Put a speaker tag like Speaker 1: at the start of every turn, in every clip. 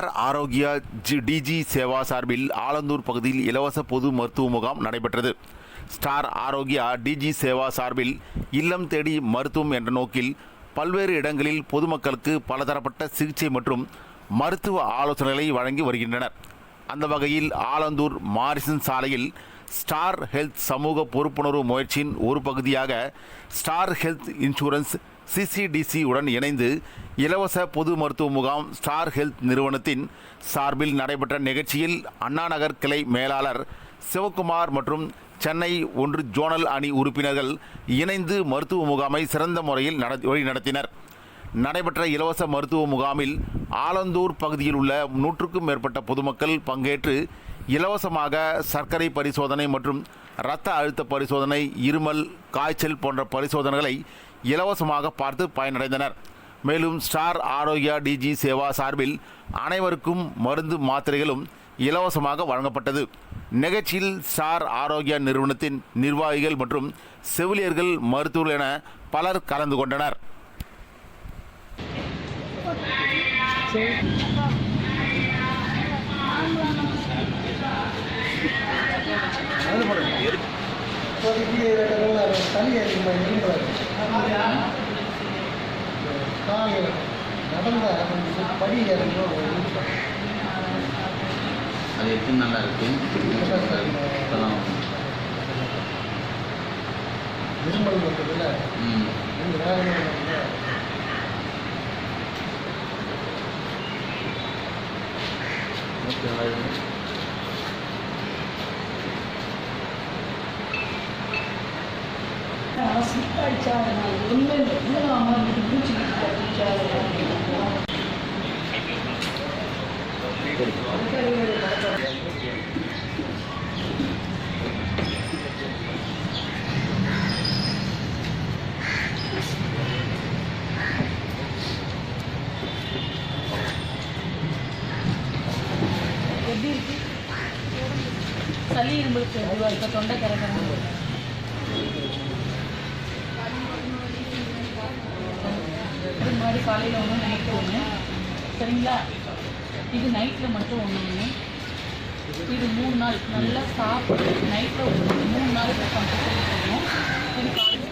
Speaker 1: R Arokya டிஜி சேவா சார்பில் ஆலந்தூர் பகுதியில் இலவச பொது மருத்துவ முகாம் நடைபெற்றது. ஸ்டார் ஆரோக்கியா டிஜி சேவா சார்பில் இல்லம் தேடி மருத்துவம் என்ற நோக்கில் பல்வேறு இடங்களில் பொதுமக்களுக்கு பலதரப்பட்ட சிகிச்சை மற்றும் மருத்துவ ஆலோசனைகளை வழங்கி வருகின்றனர். அந்த வகையில் ஆலந்தூர் மாரிசன் சாலையில் ஸ்டார் ஹெல்த் சமூக பொறுப்புணர்வு முயற்சியின் ஒரு பகுதியாக ஸ்டார் ஹெல்த் இன்சூரன்ஸ் சிசிடிசி உடன் இணைந்து இலவச பொது மருத்துவ முகாம் ஸ்டார் ஹெல்த் நிறுவனத்தின் சார்பில் நடைபெற்ற நிகழ்ச்சியில் அண்ணாநகர் கிளை மேலாளர் சிவகுமார் மற்றும் சென்னை ஒன்று ஜோனல் அணி உறுப்பினர்கள் இணைந்து மருத்துவ முகாமை சிறந்த முறையில் நட வழிநடத்தினர். நடைபெற்ற இலவச மருத்துவ முகாமில் ஆலந்தூர் பகுதியில் உள்ள நூற்றுக்கும் மேற்பட்ட பொதுமக்கள் பங்கேற்று இலவசமாக சர்க்கரை பரிசோதனை மற்றும் இரத்த அழுத்த பரிசோதனை இருமல் காய்ச்சல் போன்ற பரிசோதனைகளை இலவசமாக பார்த்து பயனடைந்தனர். மேலும் ஸ்டார் ஆரோக்கியா டிஜி சேவா சார்பில் அனைவருக்கும் மருந்து மாத்திரைகளும் இலவசமாக வழங்கப்பட்டது. நிகழ்ச்சியில் ஸ்டார் ஆரோக்கியா நிறுவனத்தின் நிர்வாகிகள் மற்றும் செவிலியர்கள் மருத்துவர்கள் என பலர் கலந்து கொண்டனர்.
Speaker 2: இப்போதைக்கு ரெண்டு சளி படி இரும்புறாரு ஒரு நிமிஷம்
Speaker 3: அது எத்தனை நல்லா இருக்கு? இப்போதான்
Speaker 2: இருமல் வந்ததில்
Speaker 3: ம்.
Speaker 2: வேகமாக
Speaker 3: ஓகே நல்லா சித்தாயிச்சா
Speaker 4: நான் ஒன்றும் இல்லை மூணாம இது மூச்சு அடிச்சா எப்படி இருக்கு சளி இரும்பலுக்கு இப்போ தொண்டை கரகரம் இது மாதிரி காலையில் ஒன்று நைட்டு ஒன்று சரிங்களா? இது நைட்டில் மட்டும் ஒன்று ஒன்று இது மூணு நாள். நல்லா சாப்பிட்டு நைட்டில் ஒன்று மூணு நாளுக்கு கம்பல்சரி பண்ணணும் இது காலையில்.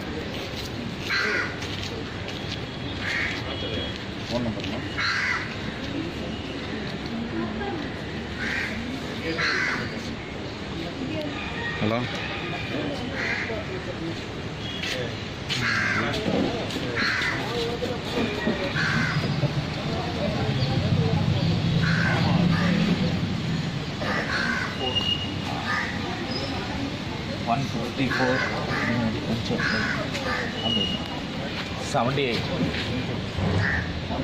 Speaker 3: Phone hello one fifty four seventy eight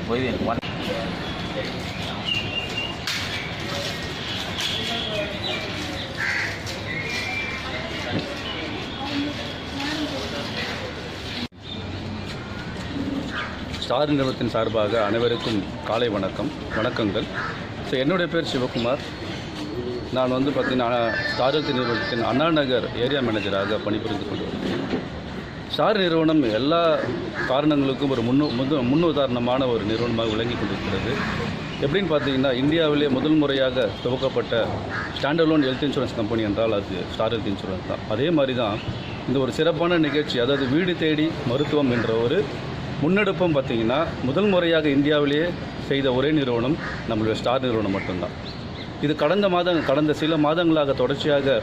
Speaker 3: போய் ஒன்
Speaker 5: ஸ்டார் நிறுவனத்தின் சார்பாக அனைவருக்கும் காலை வணக்கம். வணக்கங்கள். ஸோ என்னுடைய பேர் சிவகுமார். நான் வந்து பார்த்திங்கன்னா ஸ்டார் நிறுவனத்தின் அண்ணா நகர் ஏரியா மேனேஜராக பணிபுரிந்து கொண்டு ஸ்டார் நிறுவனம் எல்லா காரணங்களுக்கும் ஒரு முன்னு முது முன்னுதாரணமான ஒரு நிறுவனமாக விளங்கி கொண்டிருக்கிறது. எப்படின்னு பார்த்தீங்கன்னா இந்தியாவிலே முதல் முறையாக துவக்கப்பட்ட ஸ்டாண்டர்லோன் ஹெல்த் இன்சூரன்ஸ் கம்பெனி என்றால் அது ஸ்டார் ஹெல்த் இன்சூரன்ஸ் தான். அதே மாதிரி தான் இந்த ஒரு சிறப்பான நிகழ்ச்சி அதாவது வீடு தேடி மருத்துவம் என்ற ஒரு முன்னெடுப்பும் பார்த்தீங்கன்னா முதல் முறையாக இந்தியாவிலேயே செய்த ஒரே நிறுவனம் நம்மளுடைய ஸ்டார் நிறுவனம் மட்டும்தான். இது கடந்த மாதம் கடந்த சில மாதங்களாக தொடர்ச்சியாக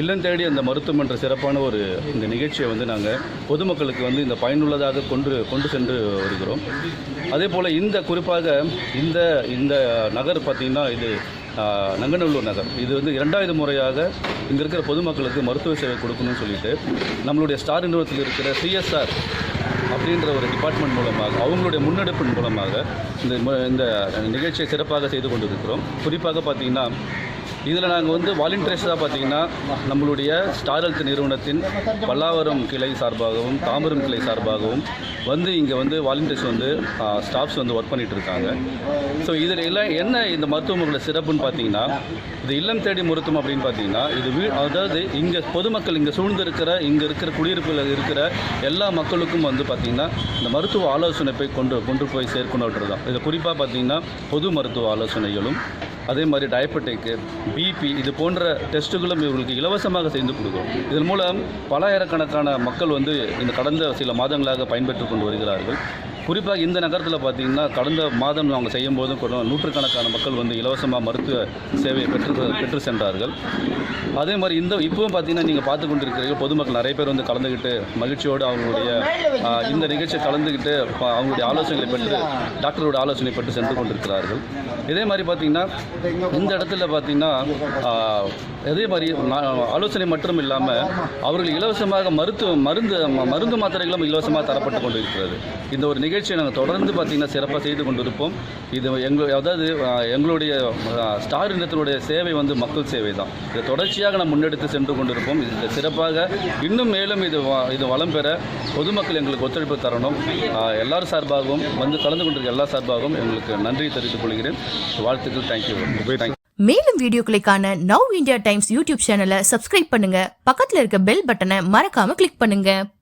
Speaker 5: இல்லம் தேடி அந்த மருத்துவம் என்ற சிறப்பான ஒரு இந்த நிகழ்ச்சியை வந்து நாங்கள் பொதுமக்களுக்கு வந்து இந்த பயனுள்ளதாக கொண்டு கொண்டு சென்று வருகிறோம். அதே போல் இந்த குறிப்பாக இந்த இந்த நகர் பார்த்திங்கன்னா இது நங்கநல்லூர் நகர். இது வந்து இரண்டாவது முறையாக இங்கே இருக்கிற பொதுமக்களுக்கு மருத்துவ சேவை கொடுக்கணும்னு சொல்லிட்டு நம்மளுடைய ஸ்டார் நிறுவனத்தில் இருக்கிற சிஎஸ்ஆர் அப்படின்ற ஒரு டிபார்ட்மெண்ட் மூலமாக அவங்களுடைய முன்னெடுப்பின் மூலமாக இந்த இந்த நிகழ்ச்சியை சிறப்பாக செய்து கொண்டிருக்கிறோம். குறிப்பாக பார்த்திங்கன்னா இதில் நாங்கள் வந்து வாலண்டியர்ஸாக பார்த்தீங்கன்னா நம்மளுடைய ஸ்டார் ஹெல்த் நிறுவனத்தின் பல்லாவரம் கிளை சார்பாகவும் தாம்பரம் கிளை சார்பாகவும் வந்து இங்கே வந்து வாலண்டியர்ஸ் வந்து ஸ்டாஃப்ஸ் வந்து ஒர்க் பண்ணிகிட்டு இருக்காங்க. ஸோ இதில் எல்லாம் என்ன இந்த மருத்துவமனையோட சிறப்புன்னு பார்த்தீங்கன்னா இது இல்லம் தேடி மருத்துவம் அப்படின்னு பார்த்தீங்கன்னா இது வீ அதாவது இங்கே பொதுமக்கள் இங்கே சூழ்ந்து இருக்கிற இங்கே இருக்கிற குடியிருப்பில் இருக்கிற எல்லா மக்களுக்கும் வந்து பார்த்திங்கன்னா இந்த மருத்துவ ஆலோசனை போய் கொண்டு கொண்டு போய் சேர்க்கணுன்றது தான் இது குறிப்பாக பார்த்தீங்கன்னா பொது மருத்துவ ஆலோசனைகளும் அதே மாதிரி டயபெட்டிக்கு பிபி இது போன்ற டெஸ்ட்டுகளும் இவர்களுக்கு இலவசமாக செய்து கொடுக்கும். இதன் மூலம் பலாயிரக்கணக்கான மக்கள் வந்து இந்த கடந்த சில மாதங்களாக பயன்பெற்று கொண்டு வருகிறார்கள். குறிப்பாக இந்த நகரத்தில் பார்த்தீங்கன்னா கடந்த மாதம் நாங்கள் செய்யும் போதும் கூட நூற்றுக்கணக்கான மக்கள் வந்து இலவசமாக மருத்துவ சேவையை பெற்று பெற்று சென்றார்கள். அதே மாதிரி இந்த இப்பவும் பார்த்தீங்கன்னா நீங்கள் பார்த்து கொண்டிருக்கிறீர்கள் பொதுமக்கள் நிறைய பேர் வந்து கலந்துக்கிட்டு மகிழ்ச்சியோடு அவங்களுடைய இந்த நிகழ்ச்சியை கலந்துக்கிட்டு அவங்களுடைய ஆலோசனைகளை பெற்று டாக்டரோட ஆலோசனை பெற்று சென்று கொண்டிருக்கிறார்கள். இதே மாதிரி பார்த்தீங்கன்னா இந்த இடத்துல பார்த்தீங்கன்னா அதே மாதிரி ஆலோசனை மட்டும் இல்லாமல் அவர்கள் இலவசமாக மருத்துவ மருந்து ம- மருந்து மாத்திரைகளும் இலவசமாக தரப்பட்டு கொண்டு இருக்கிறது இந்த ஒரு நிகழ்ச்சி நிகழ்ச்சியை நாங்கள் தொடர்ந்து பார்த்தீங்கன்னா சிறப்பாக செய்து கொண்டிருப்போம். இது எங்கள் அதாவது எங்களுடைய ஸ்டார் இனத்தினுடைய சேவை வந்து மக்கள் சேவை தான். இதை தொடர்ச்சியாக நாம் முன்னெடுத்து சென்று கொண்டிருப்போம். இது சிறப்பாக இன்னும் மேலும் இது இது வளம் பெற பொதுமக்கள் எங்களுக்கு ஒத்துழைப்பு தரணும். எல்லார் சார்பாகவும் வந்து கலந்து கொண்டிருக்க எல்லா சார்பாகவும் எங்களுக்கு நன்றி தெரிவித்துக் கொள்கிறேன். வாழ்த்துக்கள் தேங்க்யூ தேங்க்யூ
Speaker 6: மேலும் வீடியோக்களுக்கான நவ் இந்தியா டைம்ஸ் யூடியூப் சேனலை சப்ஸ்கிரைப் பண்ணுங்க. பக்கத்தில் இருக்க பெல் பட்டனை மறக்காம கிளிக் பண்ணுங்க.